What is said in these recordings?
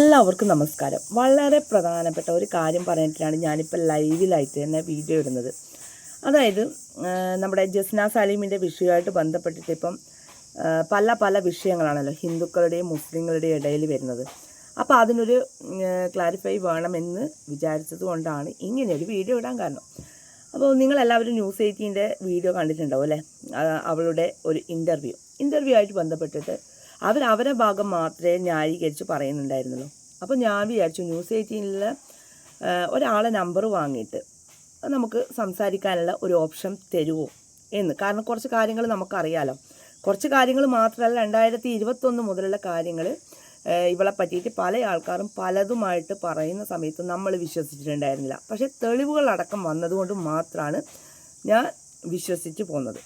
എല്ലാവർക്കും നമസ്കാരം. വളരെ പ്രധാനപ്പെട്ട ഒരു കാര്യം പറഞ്ഞിട്ടാണ് ഞാനിപ്പോൾ ലൈവിലായിട്ട് തന്നെ വീഡിയോ ഇടുന്നത്. അതായത് നമ്മുടെ ജസ്ന സലീമിന്റെ വിഷയമായിട്ട് ബന്ധപ്പെട്ടിട്ട് ഇപ്പം പല പല വിഷയങ്ങളാണല്ലോ ഹിന്ദുക്കളുടെയും മുസ്ലിങ്ങളുടെയും ഇടയിൽ വരുന്നത്. അപ്പോൾ അതിനൊരു ക്ലാരിഫൈ വേണമെന്ന് വിചാരിച്ചത് കൊണ്ടാണ് ഇങ്ങനെയൊരു വീഡിയോ ഇടാൻ കാരണം. അപ്പോൾ നിങ്ങളെല്ലാവരും ന്യൂസ് എയ്റ്റീന്റെ വീഡിയോ കണ്ടിട്ടുണ്ടാവും അല്ലേ? അവളുടെ ഒരു ഇന്റർവ്യൂ ഇന്റർവ്യൂ ആയിട്ട് ബന്ധപ്പെട്ടിട്ട് അവർ അവരെ ഭാഗം മാത്രമേ ന്യായീകരിച്ച് പറയുന്നുണ്ടായിരുന്നുള്ളൂ. അപ്പോൾ ഞാൻ വിചാരിച്ചു ന്യൂസ് എയ്റ്റീനിൽ ഒരാളെ നമ്പർ വാങ്ങിയിട്ട് നമുക്ക് സംസാരിക്കാനുള്ള ഒരു ഓപ്ഷൻ തരുമോ എന്ന്. കാരണം കുറച്ച് കാര്യങ്ങൾ നമുക്കറിയാലോ. കുറച്ച് കാര്യങ്ങൾ മാത്രമല്ല രണ്ടായിരത്തി ഇരുപത്തൊന്ന് മുതലുള്ള കാര്യങ്ങൾ ഇവളെ പറ്റിയിട്ട് പല ആൾക്കാരും പലതുമായിട്ട് പറയുന്ന സമയത്ത് നമ്മൾ വിശ്വസിച്ചിട്ടുണ്ടായിരുന്നില്ല. പക്ഷേ തെളിവുകളടക്കം വന്നതുകൊണ്ട് മാത്രമാണ് ഞാൻ വിശ്വസിച്ച് പോകുന്നത്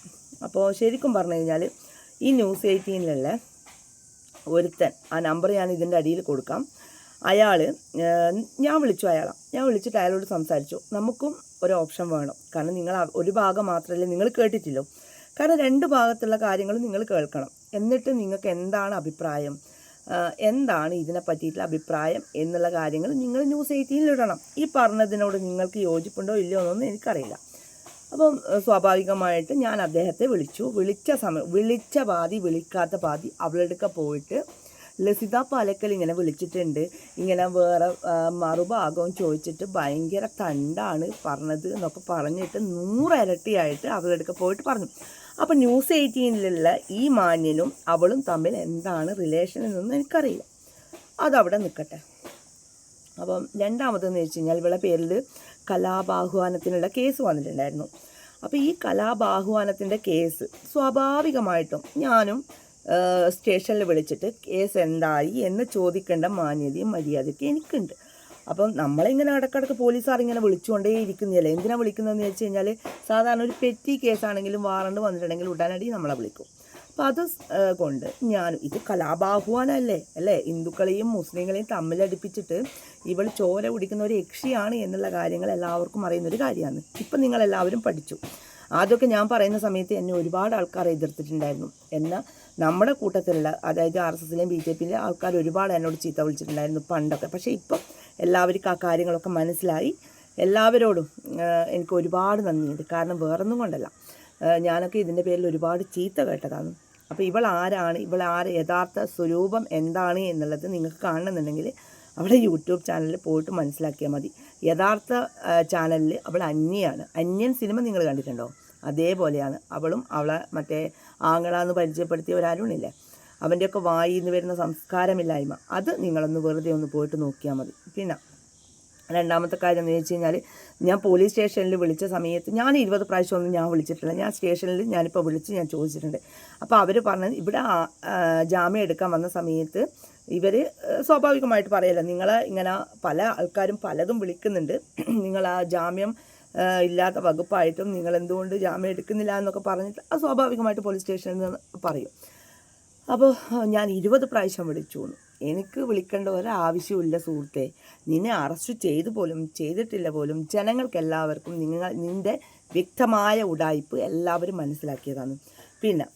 അപ്പോൾ ശരിക്കും പറഞ്ഞു കഴിഞ്ഞാൽ ഈ ന്യൂസ് എയ്റ്റീനിലുള്ള ഒരുത്തൻ. ആ നമ്പർ ഞാൻ ഇതിന്റെ അടിയിൽ കൊടുക്കാം. അയാൾ ഞാൻ വിളിച്ചു അയാളെ. ഞാൻ വിളിച്ചിട്ട് അയാളോട് സംസാരിച്ചു. നമുക്കും ഒരു ഓപ്ഷൻ വേണം. കാരണം നിങ്ങൾ ഒരു ഭാഗം മാത്രമല്ലേ നിങ്ങൾ കേട്ടിട്ടില്ലോ. കാരണം രണ്ട് ഭാഗത്തുള്ള കാര്യങ്ങൾ നിങ്ങൾ കേൾക്കണം. എന്നിട്ട് നിങ്ങൾക്ക് എന്താണ് അഭിപ്രായം? എന്താണ് ഇതിനെ പറ്റിയിട്ടുള്ള അഭിപ്രായം എന്നുള്ള കാര്യങ്ങൾ നിങ്ങൾ ന്യൂസ് എയ്റ്റീനിൽ ഇടണം. ഈ പറഞ്ഞതിനോട് നിങ്ങൾക്ക് യോജിപ്പുണ്ടോ ഇല്ലയോ എന്നൊന്നും എനിക്കറിയില്ല. അപ്പം സ്വാഭാവികമായിട്ട് ഞാൻ അദ്ദേഹത്തെ വിളിച്ചു. വിളിച്ച സമയം വിളിച്ച പാതി വിളിക്കാത്ത പാതി അവളെടുക്ക പോയിട്ട് ലസിത പാലക്കൽ ഇങ്ങനെ വിളിച്ചിട്ടുണ്ട്. ഇങ്ങനെ വേറെ മറുഭാഗവും ചോദിച്ചിട്ട് ഭയങ്കര തണ്ടാണ് പറഞ്ഞത് എന്നൊക്കെ പറഞ്ഞിട്ട് നൂറിരട്ടിയായിട്ട് അവളെടുക്ക പോയിട്ട് പറഞ്ഞു. അപ്പം ന്യൂസ് എയ്റ്റീനിലുള്ള ഈ മാന്യനും അവളും തമ്മിൽ എന്താണ് റിലേഷൻ എന്നൊന്നും എനിക്കറിയില്ല. അതവിടെ നിൽക്കട്ടെ. അപ്പം രണ്ടാമതെന്ന് വെച്ച് കഴിഞ്ഞാൽ ഇവളെ പേരിൽ കലാബാഹ്വാനത്തിനുള്ള കേസ് വന്നിട്ടുണ്ടായിരുന്നു. അപ്പോൾ ഈ കലാബാഹ്വാനത്തിന്റെ കേസ് സ്വാഭാവികമായിട്ടും ഞാനും സ്റ്റേഷനിൽ വിളിച്ചിട്ട് കേസ് എന്തായി എന്ന് ചോദിക്കേണ്ട മാന്യതയും മര്യാദയ്ക്ക് എനിക്കുണ്ട്. അപ്പം നമ്മളിങ്ങനെ ഇടക്കിടക്ക് പോലീസുകാർ ഇങ്ങനെ വിളിച്ചുകൊണ്ടേ ഇരിക്കുന്നില്ല എന്തിനാണ് വിളിക്കുന്നതെന്ന് വെച്ച് കഴിഞ്ഞാൽ സാധാരണ ഒരു പെറ്റി കേസാണെങ്കിലും വാറണ്ട് വന്നിട്ടുണ്ടെങ്കിൽ ഉടനടി നമ്മളെ വിളിക്കും. അപ്പം അത് കൊണ്ട് ഞാൻ ഇത് കലാബാഹുവാനല്ലേ അല്ലേ? ഹിന്ദുക്കളെയും മുസ്ലിങ്ങളെയും തമ്മിലടിപ്പിച്ചിട്ട് ഇവൾ ചോര കുടിക്കുന്ന ഒരു യക്ഷിയാണ് എന്നുള്ള കാര്യങ്ങൾ എല്ലാവർക്കും അറിയുന്ന ഒരു കാര്യമാണ്. ഇപ്പം നിങ്ങളെല്ലാവരും പഠിച്ചു. ആദ്യമൊക്കെ ഞാൻ പറയുന്ന സമയത്ത് എന്നെ ഒരുപാട് ആൾക്കാർ എതിർത്തിട്ടുണ്ടായിരുന്നു. എന്നാൽ നമ്മുടെ കൂട്ടത്തിലുള്ള അതായത് ആർ എസ് എസിലെയും ബി ജെ പിയിലെ ആൾക്കാർ ഒരുപാട് എന്നോട് ചീത്ത വിളിച്ചിട്ടുണ്ടായിരുന്നു പണ്ടൊക്കെ. പക്ഷേ ഇപ്പം എല്ലാവർക്കും ആ കാര്യങ്ങളൊക്കെ മനസ്സിലായി. എല്ലാവരോടും എനിക്ക് ഒരുപാട് നന്ദിയുണ്ട്. കാരണം വേറൊന്നും കൊണ്ടല്ല. ഞാനൊക്കെ ഇതിന്റെ പേരിൽ ഒരുപാട് ചീത്ത കേട്ടതാണ്. അപ്പോൾ ഇവൾ ആരാണ്? ഇവൾ ആര്? യഥാർത്ഥ സ്വരൂപം എന്താണ് എന്നുള്ളത് നിങ്ങൾക്ക് കാണണമെന്നുണ്ടെങ്കിൽ അവിടെ യൂട്യൂബ് ചാനലിൽ പോയിട്ട് മനസ്സിലാക്കിയാൽ മതി. യഥാർത്ഥ ചാനലിൽ അവൾ അന്യയാണ്. അന്യൻ സിനിമ നിങ്ങൾ കണ്ടിട്ടുണ്ടോ? അതേപോലെയാണ്. അവളും അവളെ മറ്റേ ആങ്ങളാന്ന് പരിചയപ്പെടുത്തിയ ഒരാരുണില്ലേ അവന്റെയൊക്കെ വായിൽ നിന്ന് വരുന്ന സംസ്കാരമില്ലായ്മ. അത് നിങ്ങളൊന്ന് വെറുതെ ഒന്ന് പോയിട്ട് നോക്കിയാൽ മതി. പിന്നെ രണ്ടാമത്തെ കാര്യം എന്ന് വെച്ച് കഴിഞ്ഞാൽ ഞാൻ പോലീസ് സ്റ്റേഷനിൽ വിളിച്ച സമയത്ത് ഞാൻ ഇരുപത് പ്രാവശ്യമൊന്നും ഞാൻ വിളിച്ചിട്ടില്ല. ഞാൻ സ്റ്റേഷനിൽ ഞാനിപ്പോൾ വിളിച്ച് ഞാൻ ചോദിച്ചിട്ടുണ്ട്. അപ്പോൾ അവർ പറഞ്ഞത് ഇവിടെ ജാമ്യം എടുക്കാൻ വന്ന സമയത്ത് ഇവർ സ്വാഭാവികമായിട്ട് പറയല്ല നിങ്ങൾ ഇങ്ങനെ പല ആൾക്കാരും പലതും വിളിക്കുന്നുണ്ട്. നിങ്ങൾ ആ ജാമ്യം ഇല്ലാത്ത വകുപ്പായിട്ടും നിങ്ങൾ എന്തുകൊണ്ട് ജാമ്യം എടുക്കുന്നില്ല എന്നൊക്കെ പറഞ്ഞിട്ട് അത് സ്വാഭാവികമായിട്ട് പോലീസ് സ്റ്റേഷനിൽ നിന്ന് പറയും. അപ്പോൾ ഞാൻ ഇരുപത് പ്രാവശ്യം വിളിച്ചു. എനിക്ക് വിളിക്കേണ്ട ഒരാവശ്യമില്ല സുഹൃത്തെ. നിന്നെ അറസ്റ്റ് ചെയ്തു പോലും ചെയ്തിട്ടില്ല പോലും ജനങ്ങൾക്ക് എല്ലാവർക്കും നിങ്ങൾ നിന്റെ വ്യക്തമായ ഉടായ്പ് എല്ലാവരും മനസ്സിലാക്കിയതാണ്. പിന്നെ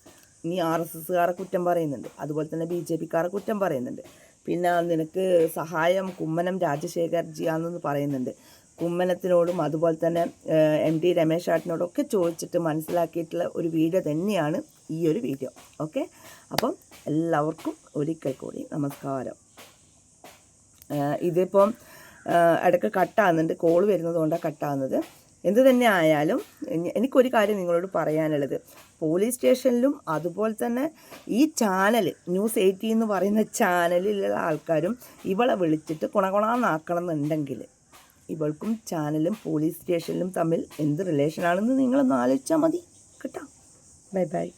നീ ആർ എസ് എസ്സുകാരെ കുറ്റം പറയുന്നുണ്ട്. അതുപോലെ തന്നെ ബി ജെ പിക്കാരെ കുറ്റം പറയുന്നുണ്ട്. പിന്നെ നിനക്ക് സഹായം കുമ്മനം രാജശേഖർജിയാണെന്ന് പറയുന്നുണ്ട്. കുമ്മനത്തിനോടും അതുപോലെ തന്നെ എം ടി രമേശ് ആട്ടിനോടൊക്കെ ചോദിച്ചിട്ട് മനസ്സിലാക്കിയിട്ടുള്ള ഒരു വീഡിയോ തന്നെയാണ് ഈ ഒരു വീഡിയോ. ഓക്കെ? അപ്പം എല്ലാവർക്കും ഒരിക്കൽ കൂടി നമസ്കാരം. ഇതിപ്പം ഇടയ്ക്ക് കട്ടാകുന്നുണ്ട്. കോൾ വരുന്നത് കൊണ്ടാണ് കട്ടാകുന്നത്. എന്ത് തന്നെ ആയാലും എനി- എനിക്കൊരു കാര്യം നിങ്ങളോട് പറയാനുള്ളത്. പോലീസ് സ്റ്റേഷനിലും അതുപോലെ തന്നെ ഈ ചാനൽ ന്യൂസ് എയ്റ്റി എന്ന് പറയുന്ന ചാനലിലുള്ള ആൾക്കാരും ഇവളെ വിളിച്ചിട്ട് കുണകുണാന്നാക്കണം എന്നുണ്ടെങ്കിൽ ഇവൾക്കും ചാനലും പോലീസ് സ്റ്റേഷനിലും തമ്മിൽ എന്ത് റിലേഷനാണെന്ന് നിങ്ങളൊന്ന് ആലോചിച്ചാൽ മതി. കേട്ടോ? Bye bye